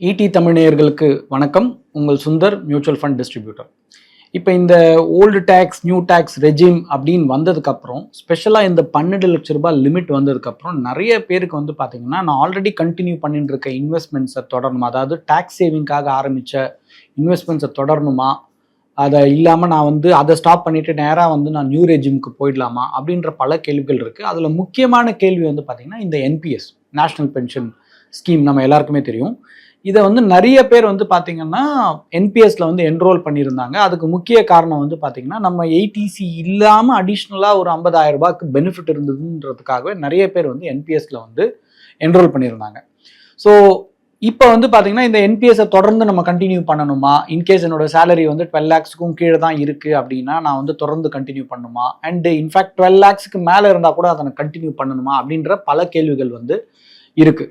ED தமிழ்நேயர்களுக்கு வணக்கம். உங்கள் Sundar mutual fund distributor இப்போ இந்த old tax new tax regime அப்படின்னு வந்ததுக்கப்புறம் ஸ்பெஷலாக இந்த பன்னெண்டு லட்ச ரூபாய் லிமிட் வந்ததுக்கப்புறம் நிறைய பேருக்கு வந்து பார்த்தீங்கன்னா நான் ஆல்ரெடி கண்டினியூ பண்ணிட்டு இருக்க இன்வெஸ்ட்மெண்ட்ஸை தொடரணுமா? அதாவது டேக்ஸ் சேவிங்காக ஆரம்பித்த இன்வெஸ்ட்மெண்ட்ஸை தொடரணுமா? அதை இல்லாமல் நான் வந்து அதை ஸ்டாப் பண்ணிவிட்டு நேராக வந்து நான் நியூ ரெஜிமுக்கு போயிடலாமா? அப்படின்ற பல கேள்விகள் இருக்குது அதில் முக்கியமான கேள்வி வந்து பார்த்திங்கன்னா இந்த என்பிஎஸ் நேஷ்னல் பென்ஷன் ஸ்கீம் நம்ம எல்லாருக்குமே தெரியும். இதை வந்து நிறைய பேர் வந்து பார்த்தீங்கன்னா என்பிஎஸ்ல வந்து என்ரோல் பண்ணியிருந்தாங்க. அதுக்கு முக்கிய காரணம் வந்து பார்த்தீங்கன்னா நம்ம எயிட்டிசி இல்லாமல் அடிஷ்னலாக ஒரு 50000 ரூபாய்க்கு பெனிஃபிட் இருந்ததுன்றதுக்காகவே நிறைய பேர் வந்து என்பிஎஸ்ல வந்து என்ரோல் பண்ணியிருந்தாங்க. ஸோ இப்போ வந்து பார்த்தீங்கன்னா இந்த என்பிஎஸை தொடர்ந்து நம்ம கண்டினியூ பண்ணணுமா? இன்கேஸ் என்னோட சேலரி வந்து டுவெல் லேக்ஸ்க்கும் கீழே தான் இருக்குது அப்படின்னா நான் வந்து தொடர்ந்து கண்டினியூ பண்ணணுமா அண்டு இன்ஃபேக்ட் டுவெல் லேக்ஸ்க்கு மேலே இருந்தால் கூட அதை கண்டினியூ பண்ணணுமா? அப்படின்ற பல கேள்விகள் வந்து இருக்கு.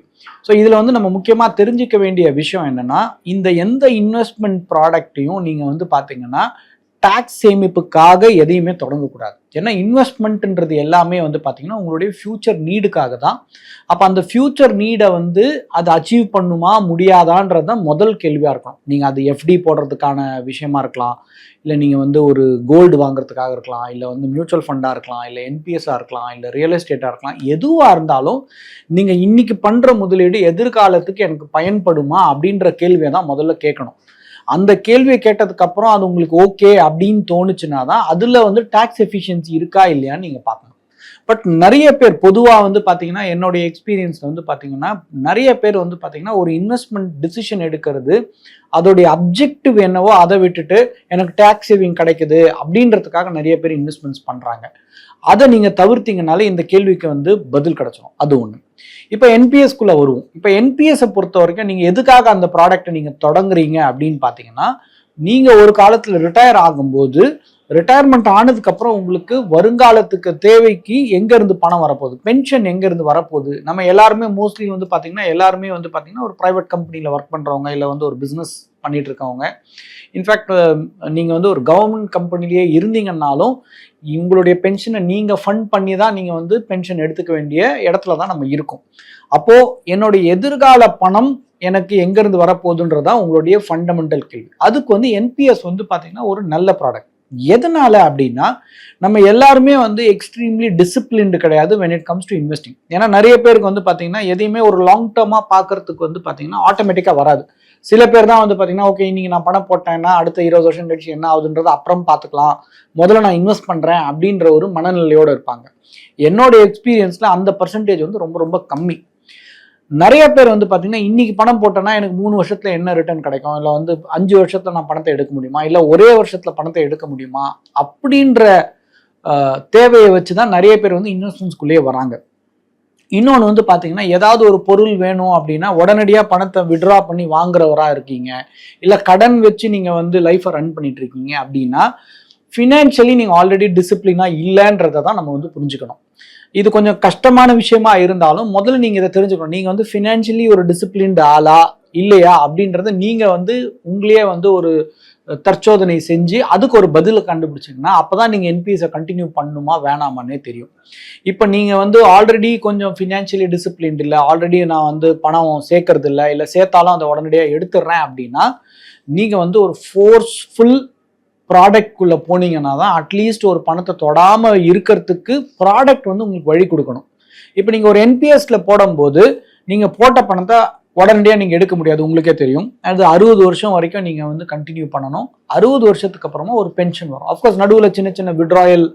ஸோ இதில் வந்து நம்ம முக்கியமாக தெரிஞ்சுக்க வேண்டிய விஷயம் என்னன்னா இந்த எந்த இன்வெஸ்ட்மெண்ட் ப்ராடக்ட்டையும் நீங்கள் வந்து பார்த்தீங்கன்னா டாக்ஸ் சேமிப்புக்காக எதையுமே தொடங்கக்கூடாது. ஏன்னா இன்வெஸ்ட்மெண்ட்ன்றது எல்லாமே வந்து பார்த்தீங்கன்னா உங்களுடைய ஃபியூச்சர் நீடுக்காக தான். அப்போ அந்த ஃபியூச்சர் நீடை வந்து அதை அச்சீவ் பண்ணுமா முடியாதான்றது முதல் கேள்வியாக இருக்கும் நீங்கள் அது எஃப்டி போடுறதுக்கான விஷயமா இருக்கலாம். இல்லை நீங்கள் வந்து ஒரு கோல்டு வாங்குறதுக்காக இருக்கலாம். இல்லை வந்து மியூச்சுவல் ஃபண்டாக இருக்கலாம். இல்லை என்பிஎஸ்ஸாக இருக்கலாம். இல்லை ரியல் எஸ்டேட்டாக இருக்கலாம். எதுவாக இருந்தாலும் நீங்கள் இன்னைக்கு பண்ணுற முதலீடு எதிர்காலத்துக்கு எனக்கு பயன்படுமா அப்படின்ற கேள்வியை தான் முதல்ல கேட்கணும். அந்த கேள்வியை கேட்டதுக்கு அப்புறம் அது உங்களுக்கு ஓகே அப்படின்னு தோணுச்சுன்னா தான் அதில் வந்து டாக்ஸ் எஃபிஷியன்சி இருக்கா இல்லையான்னு நீங்கள் பார்க்கணும். பட் நிறைய பேர் பொதுவாக வந்து பார்த்தீங்கன்னா என்னுடைய எக்ஸ்பீரியன்ஸில் வந்து பார்த்தீங்கன்னா நிறைய பேர் வந்து பார்த்தீங்கன்னா ஒரு இன்வெஸ்ட்மெண்ட் டிசிஷன் எடுக்கிறது அதோடைய அப்ஜெக்டிவ் என்னவோ அதை விட்டுட்டு எனக்கு டேக்ஸ் சேவிங் கிடைக்குது அப்படின்றதுக்காக நிறைய பேர் இன்வெஸ்ட்மெண்ட்ஸ் பண்ணுறாங்க அதை நீங்கள் தவிர்த்தீங்கனாலே இந்த கேள்விக்கு வந்து பதில் கிடைச்சிடும் அது ஒன்று இப்போ என்பிஎஸ்குள்ளே வருவோம். இப்போ என்பிஎஸை பொறுத்த வரைக்கும் நீங்கள் எதுக்காக அந்த ப்ராடக்டை நீங்கள் தொடங்குறீங்க அப்படின்னு பார்த்தீங்கன்னா நீங்கள் ஒரு காலத்தில் ரிட்டையர் ஆகும்போது ரிட்டையர்மெண்ட் ஆனதுக்கப்புறம் உங்களுக்கு வருங்காலத்துக்கு தேவைக்கு எங்கேருந்து பணம் வரப்போகுது? பென்ஷன் எங்கேருந்து வரப்போகுது? நம்ம எல்லாருமே மோஸ்ட்லி வந்து பார்த்தீங்கன்னா எல்லாருமே வந்து பார்த்தீங்கன்னா ஒரு ப்ரைவேட் கம்பெனியில் ஒர்க் பண்ணுறவங்க இல்லை வந்து ஒரு பிஸ்னஸ் பண்ணிட்டு இருக்கவங்க இன்ஃபேக்ட் நீங்கள் வந்து ஒரு கவர்மெண்ட் கம்பெனிலேயே இருந்தீங்கன்னாலும் உங்களுடைய பென்ஷனை நீங்கள் ஃபண்ட் பண்ணி தான் நீங்கள் வந்து பென்ஷன் எடுத்துக்க வேண்டிய இடத்துல தான் நம்ம இருக்கோம். அப்போது என்னுடைய எதிர்கால பணம் எனக்கு எங்கேருந்து வரப்போகுதுன்றதான் உங்களுடைய ஃபண்டமெண்டல் கேள்வி. அதுக்கு வந்து என்பிஎஸ் வந்து பார்த்தீங்கன்னா ஒரு நல்ல ப்ராடக்ட் எதனால அப்படின்னா நம்ம எல்லாருமே வந்து எக்ஸ்ட்ரீம்லி டிசிப்ளின்டு கிடையாது when it comes to investing ஏன்னா நிறைய பேருக்கு வந்து பார்த்தீங்கன்னா எதையுமே ஒரு லாங் டேர்மாக பார்க்கறதுக்கு வந்து பார்த்தீங்கன்னா ஆட்டோமேட்டிக்காக வராது. சில பேர் தான் வந்து பார்த்தீங்கன்னா ஓகே இன்னைக்கு நான் பணம் போட்டேன்னா அடுத்த இருபது வருஷம் கழிச்சு என்ன ஆகுதுன்றது அப்புறம் பார்த்துக்கலாம் முதல்ல நான் இன்வெஸ்ட் பண்ணுறேன் அப்படின்ற ஒரு மனநிலையோடு இருப்பாங்க. என்னோட எக்ஸ்பீரியன்ஸில் அந்த பர்சன்டேஜ் வந்து ரொம்ப ரொம்ப கம்மி. நிறைய பேர் வந்து பார்த்தீங்கன்னா இன்னைக்கு பணம் போட்டேன்னா எனக்கு மூணு வருஷத்துல என்ன ரிட்டர்ன் கிடைக்கும்? இல்லை வந்து அஞ்சு வருஷத்துல நான் பணத்தை எடுக்க முடியுமா? இல்லை ஒரே வருஷத்துல பணத்தை எடுக்க முடியுமா? அப்படின்ற தேவையை வச்சு தான் நிறைய பேர் வந்து இன்வெஸ்ட்மெண்ட்ஸ்குள்ளேயே வராங்க. இன்னொன்று வந்து பார்த்தீங்கன்னா ஏதாவது ஒரு பொருள் வேணும் அப்படின்னா உடனடியாக பணத்தை விட்ரா பண்ணி வாங்குறவராக இருக்கீங்க. இல்லை கடன் வச்சு நீங்கள் வந்து லைஃப்பை ரன் பண்ணிட்டு இருக்கீங்க அப்படின்னா ஃபினான்ஷியலி நீங்கள் ஆல்ரெடி டிசிப்ளினாக இல்லைன்றதை தான் நம்ம வந்து புரிஞ்சுக்கணும். இது கொஞ்சம் கஷ்டமான விஷயமா இருந்தாலும் முதல்ல நீங்கள் இதை தெரிஞ்சுக்கணும். நீங்கள் வந்து ஃபினான்ஷியலி ஒரு டிசிப்ளின்டு ஆளா இல்லையா அப்படின்றத நீங்கள் வந்து உங்களையே வந்து ஒரு தற்சோதனை செஞ்சு அதுக்கு ஒரு பதிலை கண்டுபிடிச்சிங்கன்னா அப்போ தான் நீங்கள் என்பிஎஸை கண்டினியூ பண்ணணுமா வேணாமான்னே தெரியும். இப்போ நீங்கள் வந்து ஆல்ரெடி கொஞ்சம் ஃபினான்ஷியலி டிசிப்ளின்ட் இல்லை ஆல்ரெடி நான் வந்து பணம் சேர்க்கறது இல்லை இல்லை சேர்த்தாலும் அதை உடனடியாக எடுத்துடுறேன் அப்படின்னா நீங்கள் வந்து ஒரு ஃபோர்ஸ்ஃபுல் ப்ராடக்ட்குள்ளே போனீங்கன்னா தான் அட்லீஸ்ட் ஒரு பணத்தை தொடாமல் இருக்கிறதுக்கு ப்ராடக்ட் வந்து உங்களுக்கு வழி கொடுக்கணும். இப்போ நீங்கள் ஒரு என்பிஎஸ்ல போடும்போது நீங்கள் போட்ட பணத்தை உடனடியாக நீங்கள் எடுக்க முடியாது உங்களுக்கே தெரியும். அது அறுபது வருஷம் வரைக்கும் நீங்கள் வந்து கண்டினியூ பண்ணணும். அறுபது வருஷத்துக்கு அப்புறமா ஒரு பென்ஷன் வரும். அஃப்கோர்ஸ் நடுவில் சின்ன சின்ன விட்ராயல்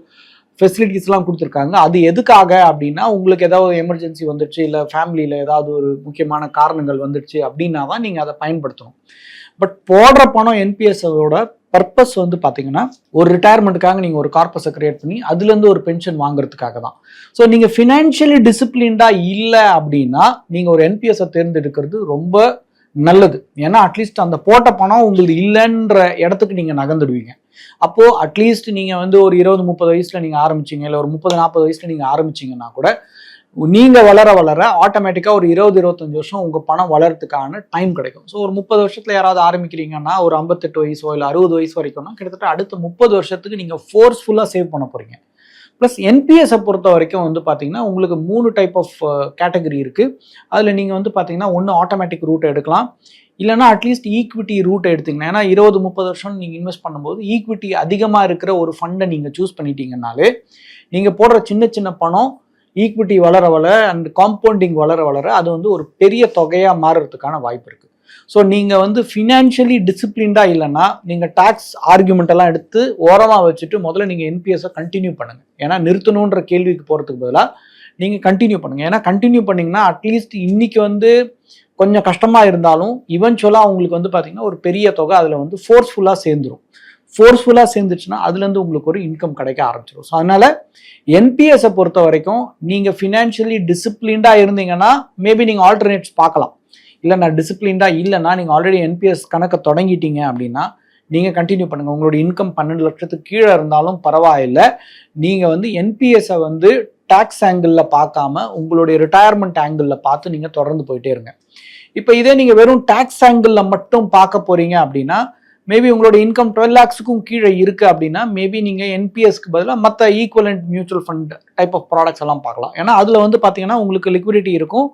ஃபெசிலிட்டிஸ்லாம் கொடுத்துருக்காங்க. அது எதுக்காக அப்படின்னா உங்களுக்கு ஏதாவது எமர்ஜென்சி வந்துடுச்சு இல்லை ஃபேமிலியில் ஏதாவது ஒரு முக்கியமான காரணங்கள் வந்துடுச்சு அப்படின்னா தான் நீங்கள் அதை பயன்படுத்தணும். பட் போடுற பணம் என்பிஎஸ்ஸோட பர்பஸ் வந்து பார்த்தீங்கன்னா ஒரு ரிட்டையர்மெண்ட்டுக்காக நீங்கள் ஒரு கார்பஸை கிரியேட் பண்ணி அதுலேருந்து ஒரு பென்ஷன் வாங்குறதுக்காக தான். ஸோ நீங்கள் ஃபினான்ஷியலி டிசிப்ளின்டாக இல்லை அப்படின்னா நீங்கள் ஒரு என்பிஎஸ்ஸை தேர்ந்தெடுக்கிறது ரொம்ப நல்லது. ஏன்னா அட்லீஸ்ட் அந்த போட்ட பணம் உங்களுக்கு இல்லைன்ற இடத்துக்கு நீங்கள் நகர்ந்துடுவீங்க. அப்போது அட்லீஸ்ட் நீங்கள் வந்து ஒரு இருபது முப்பது வயசில் நீங்கள் ஆரம்பிச்சீங்க இல்லை ஒரு முப்பது நாற்பது வயசில் நீங்கள் ஆரம்பிச்சீங்கன்னா கூட நீங்கள் வளர வளர ஆட்டோமேட்டிக்காக ஒரு இருபது இருபத்தஞ்சி வருஷம் உங்கள் பணம் வளர்றதுக்கான டைம் கிடைக்கும். ஸோ ஒரு முப்பது வருஷத்தில் யாராவது ஆரம்பிக்கிறீங்கன்னா ஒரு ஐம்பத்தெட்டு வயசோ இல்லை அறுபது வயசு வரைக்கும்னா கிட்டத்தட்ட அடுத்த முப்பது வருஷத்துக்கு நீங்கள் ஃபோர்ஸ்ஃபுல்லாக சேவ் பண்ண போகிறீங்க ப்ளஸ் என்பிஎஸை பொறுத்த வரைக்கும் வந்து பார்த்தீங்கன்னா உங்களுக்கு மூணு டைப் ஆஃப் கேட்டகரி இருக்குது அதில் நீங்கள் வந்து பார்த்தீங்கன்னா ஒன்று ஆட்டோமேட்டிக் ரூட் எடுக்கலாம். இல்லைனா அட்லீஸ்ட் ஈக்விட்டி ரூட் எடுத்தீங்கன்னா ஏன்னா இருபது முப்பது வருஷம் நீங்கள் இன்வெஸ்ட் பண்ணும்போது ஈக்விட்டி அதிகமாக இருக்கிற ஒரு ஃபண்டை நீங்கள் சூஸ் பண்ணிட்டீங்கனாலே நீங்கள் போடுற சின்ன சின்ன பணம் ஈக்விட்டி வளர வளர அண்ட் காம்பவுண்டிங் வளர வளர அது வந்து ஒரு பெரிய தொகையாக மாறுறதுக்கான வாய்ப்பு இருக்குது ஸோ நீங்கள் வந்து ஃபினான்ஷியலி டிசிப்ளின்டாக இல்லைன்னா நீங்கள் டேக்ஸ் ஆர்குமெண்ட் எல்லாம் எடுத்து ஓரமாக வச்சுட்டு முதல்ல நீங்கள் என்பிஎஸை கண்டினியூ பண்ணுங்கள் ஏன்னா நிறுத்தணுன்ற கேள்விக்கு போகிறதுக்கு பதிலாக நீங்கள் கண்டினியூ பண்ணுங்கள் ஏன்னா கண்டினியூ பண்ணிங்கன்னா அட்லீஸ்ட் இன்றைக்கி வந்து கொஞ்சம் கஷ்டமாக இருந்தாலும் இவென்ச்சுவலாக அவங்களுக்கு வந்து பார்த்திங்கன்னா ஒரு பெரிய தொகை அதில் வந்து ஃபோர்ஸ்ஃபுல்லாக சேர்ந்துரும். ஃபோர்ஸ்ஃபுல்லாக சேர்ந்துச்சுன்னா அதுலேருந்து உங்களுக்கு ஒரு இன்கம் கிடைக்க ஆரம்பிச்சிடும் ஸோ அதனால் என்பிஎஸை பொறுத்த வரைக்கும் நீங்கள் ஃபினான்ஷியலி டிசிப்ளின்டாக இருந்தீங்கன்னா மேபி நீங்கள் ஆல்டர்னேட்ஸ் பார்க்கலாம். இல்லை நான் டிசிப்ளின்டாக இல்லைன்னா நீங்கள் ஆல்ரெடி என்பிஎஸ் கணக்கை தொடங்கிட்டீங்க அப்படின்னா நீங்கள் கண்டினியூ பண்ணுங்கள் உங்களோட இன்கம் பன்னெண்டு லட்சத்துக்கு கீழே இருந்தாலும் பரவாயில்லை. நீங்கள் வந்து என்பிஎஸை வந்து டேக்ஸ் ஆங்கிளில் பார்க்காம உங்களுடைய ரிட்டையர்மெண்ட் ஆங்கிளில் பார்த்து நீங்கள் தொடர்ந்து போயிட்டே இருங்க. இப்போ இதே நீங்கள் வெறும் டேக்ஸ் ஆங்கிளில் மட்டும் பார்க்க போகிறீங்க அப்படின்னா மேபி உங்களோட இன்கம் டுவெல் லேக்ஸுக்கும் கீழே இருக்கு அப்படின்னா மேபி நீங்கள் என்பிஎஸ்க்கு பதிலாக மற்ற equivalent mutual fund type of products எல்லாம் பார்க்கலாம். ஏன்னா அதில் வந்து பார்த்தீங்கன்னா உங்களுக்கு லிக்விடிட்டி இருக்கும்.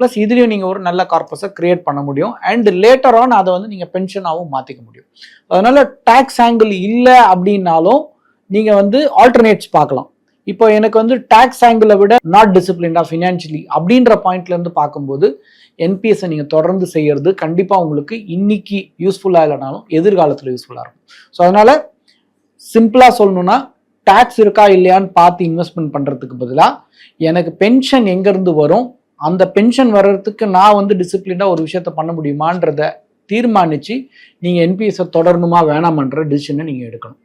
ப்ளஸ் இதுலேயும் நீங்கள் ஒரு நல்ல கார்பஸை கிரியேட் பண்ண முடியும். அண்ட் லேட்டர் ஆன் அதை வந்து நீங்கள் பென்ஷனாகவும் மாற்றிக்க முடியும். அதனால டேக்ஸ் ஆங்கிள் இல்லை அப்படின்னாலும் நீங்கள் வந்து ஆல்டர்னேட்ஸ் பார்க்கலாம். இப்போ எனக்கு வந்து டேக்ஸ் ஆங்கிளை விட நாட் டிசிப்ளின்டா ஃபினான்ஷியலி அப்படின்ற பாயிண்ட்ல இருந்து பார்க்கும்போது என்பிஎஸ்ஸை நீங்கள் தொடர்ந்து செய்யறது கண்டிப்பாக உங்களுக்கு இன்னைக்கு யூஸ்ஃபுல்லாக இல்லைனாலும் எதிர்காலத்தில் யூஸ்ஃபுல்லாக இருக்கும். ஸோ அதனால சிம்பிளாக சொல்லணும்னா டேக்ஸ் இருக்கா இல்லையான்னு பார்த்து இன்வெஸ்ட்மெண்ட் பண்ணுறதுக்கு பதிலாக எனக்கு பென்ஷன் எங்கேருந்து வரும் அந்த பென்ஷன் வர்றதுக்கு நான் வந்து டிசிப்ளினாக ஒரு விஷயத்த பண்ண முடியுமான்றத தீர்மானித்து நீங்கள் என்பிஎஸ்ஸை தொடரணுமா வேணாமன்ற டிசிஷனை நீங்கள் எடுக்கணும்.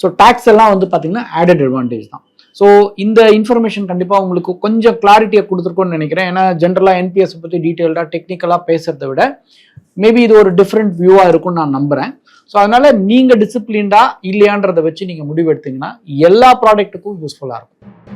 ஸோ டேக்ஸ் எல்லாம் வந்து பார்த்தீங்கன்னா ஆடட் அட்வான்டேஜ் தான். ஸோ இந்த இன்ஃபர்மேஷன் கண்டிப்பாக உங்களுக்கு கொஞ்சம் கிளாரிட்டியை கொடுத்துருக்கோன்னு நினைக்கிறேன். ஏன்னா ஜென்ரலாக என்பிஎஸ் பற்றி டீட்டெயில்டாக டெக்னிக்கலாக பேசுகிறத விட மேபி இது ஒரு டிஃப்ரெண்ட் வியூவாக இருக்கும்னு நான் நம்புகிறேன் ஸோ அதனால் நீங்கள் டிசிப்ளின்டா இல்லையான்றதை வச்சு நீங்கள் முடிவெடுத்தீங்கன்னா எல்லா ப்ராடக்ட்டுக்கும் யூஸ்ஃபுல்லாக இருக்கும்.